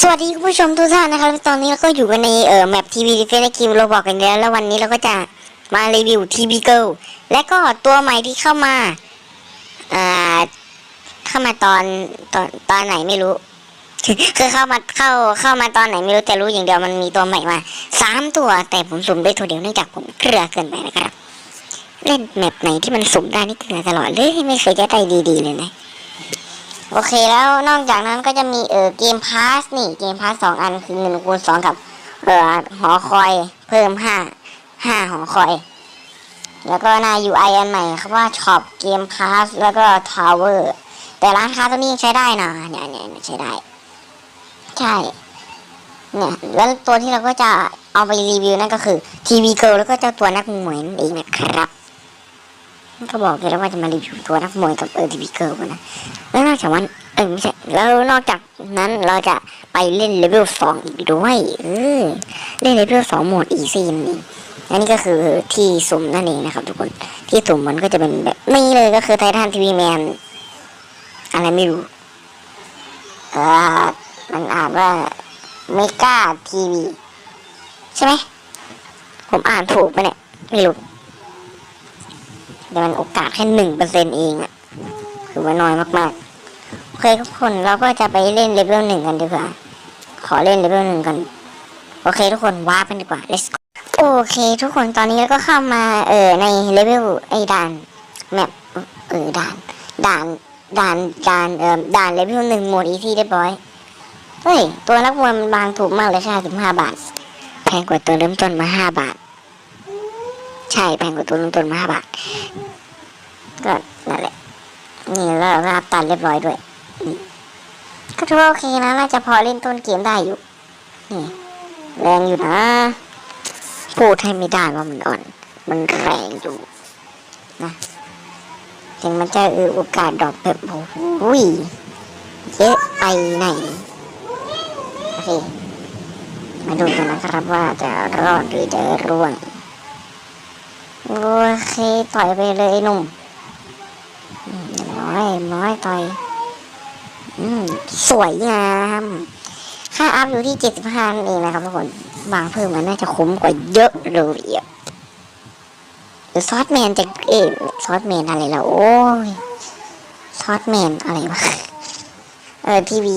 สวัสดีคุณผู้ชมทุกท่านนะครับ ตอนนี้เราก็อยู่กันในเอ่อแมปทีวีเฟซคิวเราบอกกันแล้ว แล้ววันนี้เราก็จะมารีวิวทีวีเกิลและก็ตัวใหม่ที่เข้ามาอ่าเข้ามาตอนตอนตอนไหนไม่รู้ คือเข้ามาเข้าเข้ามาตอนไหนไม่รู้แต่รู้อย่างเดียวมันมีตัวใหม่มาสามตัว แต่ผมสุ่มได้ตัวเดียวเนื่องจากผมเกลือเกินไปนะครับ เล่นแมปไหนที่มันสุ่มได้นี่เกลือตลอดเลยไม่เคยจะได้ดีๆเลยนะ โอเคแล้วนอกจากนั้นก็จะมีเออเกมพาสนี่เกมพาสสองอันคือเงินคูณสองกับเออหอคอยเพิ่มห้าห้าหอคอย แล้วก็หน้า UI อันใหม่ครับว่าช็อปเกมพาสแล้วก็ทาวเวอร์แต่ร้านค้าตัวนี้ใช้ได้นะเนี่ยเนี่ยเนี่ยใช้ได้ ใช่เนี่ยแล้วตัวที่เราก็จะเอาไปรีวิวนั่นก็คือทีวีเกิลแล้วก็เจ้าตัวนักมวยนั่นเองนะครับ ก็บอกเลยแล้วว่าจะมารีวิวตัวนักมวยกับเออทีวีเกิลนะแล้วนอกจากวันเออไม่ใช่แล้วนอกจากนั้นเราจะไปเล่นเลเวลสองอีกด้วยเออเล่นเลเวลสองโหมดอีซีนั่องอันนี้ก็คือที่สุ่มนั่นเองนะครับ ทุกคนที่สุ่มมันก็จะเป็นแบบนี่เลยก็คือไททันทีวีแมนอะไรไม่รู้เออมันอ่านว่าเมกาทีวีใช่ไหมผมอ่านถูกปะเนี่ยไม่รู้ แต่มันโอกาสแค่หนึ่งเปอร์เซ็นเองอะคือว่าน้อยมากๆ โอเคทุกคนเราก็จะไปเล่นเลเวลหนึ่งกันดีกว่า ขอเล่นเลเวลหนึ่งกัน โอเคทุกคนว้าร์ปกันดีกว่า let's go โอเค ทุกคนตอนนี้เราก็เข้ามาเออในเลเวลไอ้ด่านแมปเออด่านด่านด่านด่านเออด่านเลเวลหนึ่งโหมดอีซี่เรียบร้อยเฮ้ยตัวนักมวยมันบางถูกมากเลยแค่สิบห้าบาทแพงกว่าตัวเริ่มต้นมาห้าบาท ช่แพงกว่าตัวเริ่มต้นมาห้าบาทก็นั่นแหละ นี่แล้วเราก็อัพตันเรียบร้อยด้วยนี่ก็ถือว่าโอเคนะน่าจะพอเล่นต้นเกมได้อยู่นี่แรงอยู่นะพูดให้ไม่ได้ว่ามันอ่อน มันแรงอยู่นะถึงมันจะเออโอกาสดรอปแบบโอ้โหเยอะไปไหนโอเคมาดูกันนะครับว่าจะรอดหรือจะร่วง โอเคต่อยไปเลยไอ้หนุ่มน้อยน้อยต่อย อืมสวยงามค่าอัพอยู่ที่เจ็ดสิบห้านั่นเองนะครับทุกคนวางเพิ่มมันน่าจะคุ้มกว่าเยอะเลยอะหรือซอสแมนจะเอ๊ซอสแมนอะไรล่ะโอ้ยซอสแมนอะไรวะเออทีวี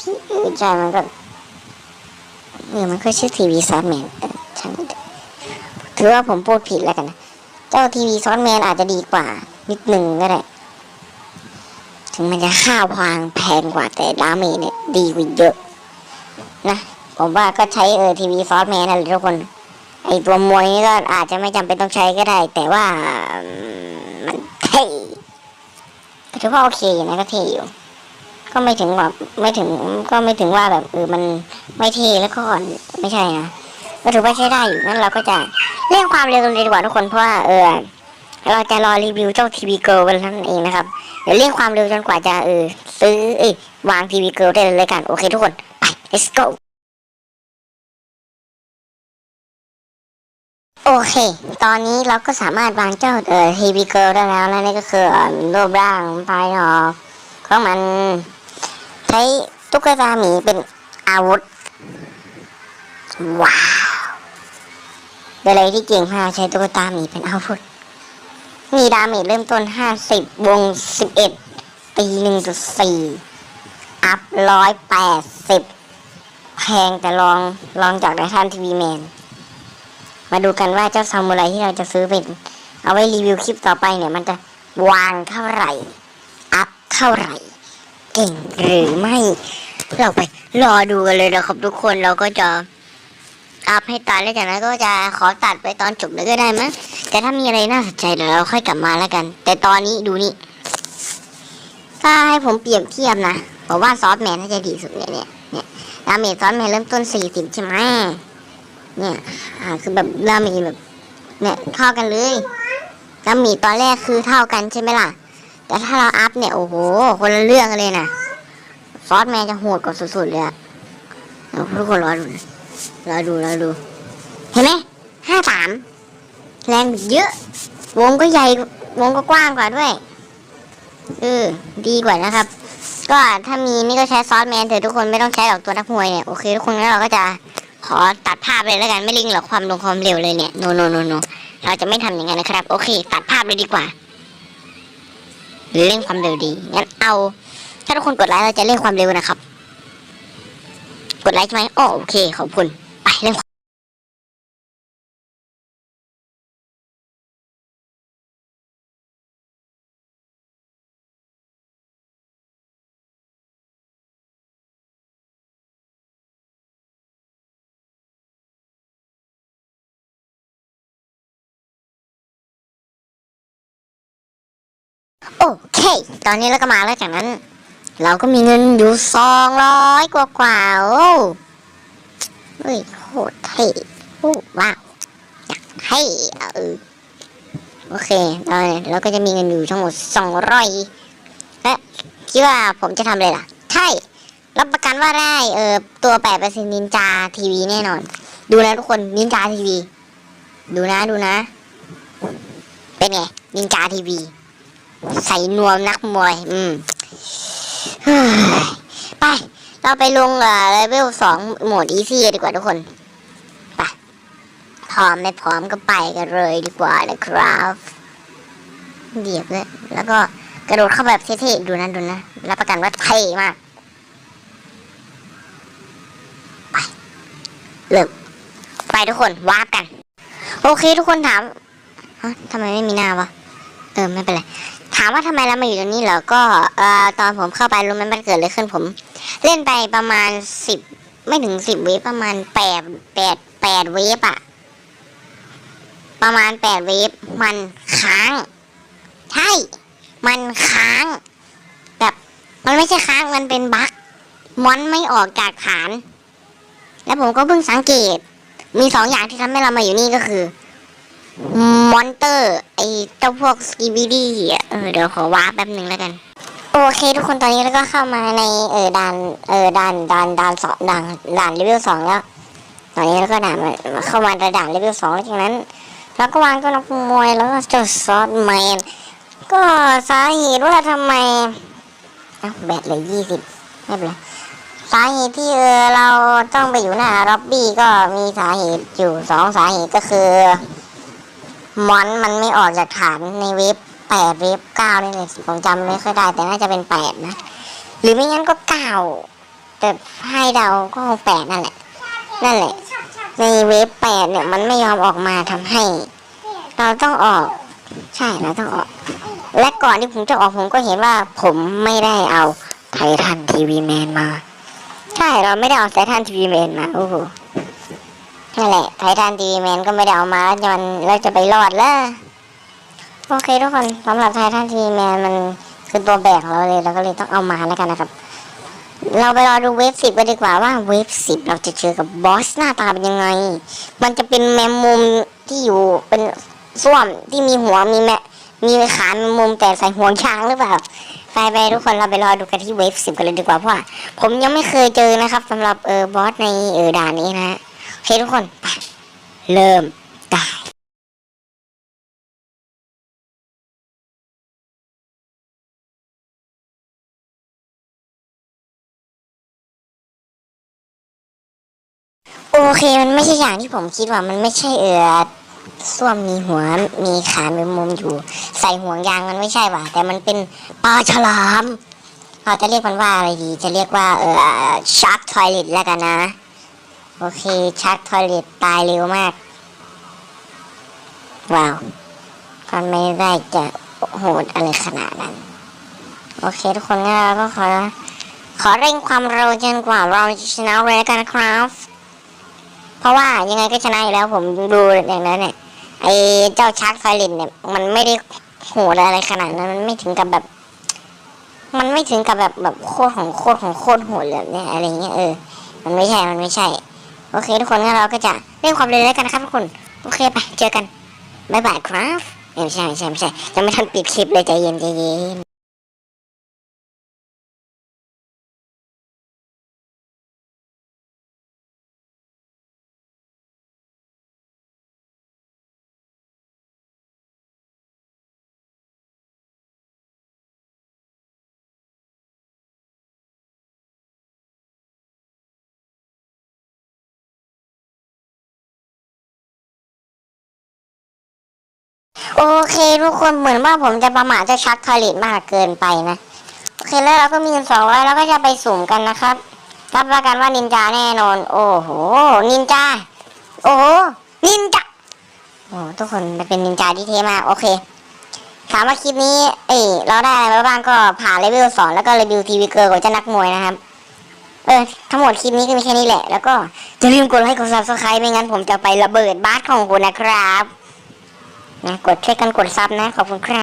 ที่ใช่มันก็เออมันก็ชื่อทีวีซอสแมนเออช่างมันเถอะ ถือว่าผมพูดผิดแล้วกันนะ เจ้าทีวีซอสแมนอาจจะดีกว่า นิดหนึ่งก็ได้ ถึงมันจะค่าพางแพงกว่าแต่ดาเมจเนี่ยดีกว่าเยอะ นะ ผมว่าก็ใช้เออทีวีซอสแมนนั่นแหละทุกคน ไอตัวมวยนี่ก็อาจจะไม่จำเป็นต้องใช้ก็ได้ แต่ว่ามันเท่ก็ถือว่าโอเคอยู่นะก็เท่อยู่ก็ไม่ถึงว่าไม่ถึงก็ไม่ถึงว่าแบบเออมันไม่เท่แล้วก็อ่อนไม่ใช่นะ ก็ถือว่าใช้ได้อยู่งั้นเราก็จะเรื่องความเร็วกันเลยดีกว่าทุกคนเพราะว่าเออเราจะรอรีวิวเจ้าทีวีเกิลกันนั่นเองนะครับเดี๋ยวเรื่องความเร็วจนกว่าจะเออซื้อเอ้วางทีวีเกิลได้เลยกันโอเคทุกคนไป let's go โอเค ตอนนี้เราก็สามารถวางเจ้าเอ่อทีวีเกิลได้แล้วและนี่ก็คือเอ่อรูปร่างภายนอกของมันใช้ตุ๊กตาหมีเป็นอาวุธ ว้าว เป็นอะไรที่เก่งมากใช้ตุ๊กตาหมีเป็นอาวุธมีดาเมจเริ่มต้นห้าสิบวงสิบเอ็ดตีหนึ่งจุดสี่อัพร้อยแปดสิบแพงแต่ลองลองจากไดทันทีวีแมน มาดูกันว่าเจ้าซามูไรที่เราจะซื้อเป็น เอาไว้รีวิวคลิปต่อไปเนี่ย มันจะวางเท่าไหร่ อัพเท่าไหร่ เก่งหรือไม่ เราไปรอดูกันเลยนะครับทุกคนเราก็จะ อัพให้ตัดแล้วจากนั้นก็จะขอตัดไปตอนจบเลยก็ได้มั้งแต่ถ้ามีอะไรน่าสนใจเดี๋ยวเราค่อยกลับมาแล้วกัน แต่ตอนนี้ดูนี่ถ้าให้ผมเปรียบเทียบนะผมว่าซอสแมนน่าจะดีสุดเนี่ยเนี่ยเนี่ยดาเมจซอสแมนเริ่มต้นสี่สิบใช่ไหมเนี่ยอ่าคือแบบดาเมจแบบเนี่ยเท่ากันเลยดาเมจตอนแรกคือเท่ากันใช่ไหมล่ะ แต่ถ้าเราอัพเนี่ยโอ้โหคนละเรื่องกันเลยนะซอสแมนจะโหดกว่าสุดๆเลยอะเดี๋ยวทุกคนรอดูนะ ราดูเราดู เห็นไหมห้าสามแรงเยอะ วงก็ใหญ่ วงก็กว้างกว่าด้วยเออดีกว่านะครับ ก็ถ้ามีนี่ก็ใช้ซอสแมนเถอะทุกคนไม่ต้องใช้หรอกตัวนักมวยเนี่ยโอเคทุกคนงั้นเราก็จะขอตัดภาพเลยแล้วกันไม่ลิงหรอกความลงความเร็วเลยเนี่ยโนโนโนโนเราจะไม่ทำอย่างนั้นนะครับ โอเค ตัดภาพเลยดีกว่าเร่งความเร็วดีงั้นเอา ถ้าทุกคนกดไลค์เราจะเร่งความเร็วนะครับ ดไลค์ใช่ไหมอ๋อโอเค ขอบคุณ ไปเร่งโอเค ตอนนี้เราก็มาแล้วจากนั้น เราก็มีเงินอยู่สองร้อยกว่ากว่าโอ้เฮ้ยโคตรเท่โอ้ว้าวอยากให้เออโอเคตอนนี้เราก็จะมีเงินอยู่ทั้งหมดสองร้อยและคิดว่าผมจะทำอะไรล่ะ ใช่ รับประกันว่าได้เออตัวแปดเปอร์เซ็นนินจาทีวีแน่นอน ดูนะทุกคนนินจาทีวี ดูนะดูนะ เป็นไงนินจาทีวี ใส่นวมนักมวย อืม ไป เราไปลงเอ่อเลเวลสองโหมดอีซี่ดีกว่าทุกคน ไป พร้อมไม่พร้อมก็ไปกันเลยดีกว่านะครับเดียบเลย แล้วก็กระโดดเข้าแบบเท่ๆ ดูนะดูนะรับประกันว่าเท่มาก ไป เริ่ม ไปทุกคนวาร์ปกัน โอเคทุกคนถามฮะทำไมไม่มีหน้าวะ เออ ไม่เป็นไร ถามว่าทำไมเรามาอยู่ตรงนี้เหรอ ก็เอ่อตอนผมเข้าไปรู้ไหมมันเกิดอะไรขึ้นผม เล่นไปประมาณสิบไม่ถึงสิบเวฟประมาณแปดแปดแปดเวฟอะประมาณแปดเวฟมันค้าง ใช่ มันค้าง แบบมันไม่ใช่ค้างมันเป็นบั๊กมอนไม่ออกจากฐาน แล้วผมก็เพิ่งสังเกต มีสองอย่างที่ทำให้เรามาอยู่นี่ก็คือ มอนเตอร์ ไอเจ้าพวกสกีบีดี้อะเออเดี๋ยวขอว้าร์ปแป๊บหนึ่งแล้วกัน โอเคทุกคนตอนนี้เราก็เข้ามาในเออด่านเออด่านด่านด่านสองด่านด่านเลเวลสองแล้ว ตอนนี้เราก็ด่านเข้ามาในด่านเลเวลสองแล้วจากนั้นเราก็วางตัวนักมวยแล้วก็เจ้าซอสแมนก็สาเหตุว่าทำไมอะแบตเลยยี่สิบไม่เป็นไรสาเหตุที่เออเราต้องไปอยู่หน้าร็อบบี้ก็มีสาเหตุอยู่สองสาเหตุก็คือ มอนมันไม่ออกจากฐานในเว็บแปดเว็บเก้านี่เลยผมจำไม่ค่อยได้ แต่น่าจะเป็นแปดนะ หรือไม่งั้นก็เก้าแต่ให้เดาก็คงแปดนั่นแหละ นั่นแหละ ในเว็บแปดเนี่ยมันไม่ยอมออกมาทำให้ เราต้องออก ใช่เราต้องออก และก่อนที่ผมจะออกผมก็เห็นว่าผมไม่ได้เอาไททันทีวีแมนมา ใช่เราไม่ได้เอาไททันทีวีแมนมาโอ้โห นั่นแหละไททันทีแมนก็ไม่ได้เอามาแล้วจะมันแล้วจะไปรอดแล้วโอเคทุกคนสำหรับไททันทีแมนมันคือตัวแบกของเราเลยเราก็เลยต้องเอามาแล้วกันนะครับ เราไปรอดูเวฟสิบกันดีกว่าว่าเวฟสิบเราจะเจอกับบอสหน้าตาเป็นยังไง มันจะเป็นแมมมุมที่อยู่เป็นส้วมที่มีหัวมีแมมีขาแมมมุมแต่ใส่ห่วงช้างหรือเปล่าไปไปทุกคนเราไปรอดูกันที่เวฟสิบกันเลยดีกว่าเพราะว่าผมยังไม่เคยเจอนะครับสำหรับเออบอสในเออด่านนี้นะฮะ โอเคทุกคนไปเริ่มได้โอเคมันไม่ใช่อย่างที่ผมคิดว่ามันไม่ใช่เออส้วมมีหัวมีขามีมุมอยู่ ใส่ห่วงยางมันไม่ใช่ว่ะแต่มันเป็นปลาฉลามเราจะเรียกมันว่าอะไรดี จะเรียกว่าเออชาร์กทอยเลตแล้วกันนะ โอเคชาร์กทอยเลตตายเร็วมาก ว้าวก็ไม่ได้จะโหดอะไรขนาดนั้น โอเค ทุกคนงั้นเราก็ขอ ขอเร่งความเร็วจนกว่าเราจะชนะเลยแล้วกันนะครับ เพราะว่ายังไงก็ชนะอยู่แล้วผมดูอย่างนั้นเนี่ยไอ้เจ้าชาร์กไฟลินเนี่ยมันไม่ได้โหดอะไรขนาดนั้นมันไม่ถึงกับแบบ มันไม่ถึงกับแบบแบบโคตรของโคตรของโคตรโหดแบบเนี้ยอะไรเงี้ยเออมันไม่ใช่มันไม่ใช่ โอเค ทุกคนงั้นเราก็จะเร่งความเร็วแล้วกันนะครับทุกคน โอเคไปเจอกันบายบายครับไม่ใช่ไม่ใช่ไม่ใช่ยังไม่ทันปิดคลิปเลยใจเย็นใจเย็น โอเคทุกคนเหมือนว่าผมจะประมาทจะชักทอเลตมากเกินไปนะ โอเคแล้วเราก็มีเงินสองร้อยแล้วก็จะไปสุ่มกันนะครับ รับประกันว่านินจาแน่นอน โอ้โห นินจา โอ้โห นินจา โอ้ทุกคนมันเป็นนินจาที่เท่มาก โอเค ถามว่าคลิปนี้ เอ้เราได้อะไรมาบ้างก็ผ่านเลเวลสองแล้วก็รีวิวทีวีเกิร์ลของเจ้านักมวยนะครับเออทั้งหมดคลิปนี้ก็มีแค่นี้แหละ แล้วก็อย่าลืมกดไลค์กดซับสไครต์ไม่งั้นผมจะไประเบิดบาสของคุณนะครับ นะกดช่วยกันกดซับนะ ขอบคุณครับ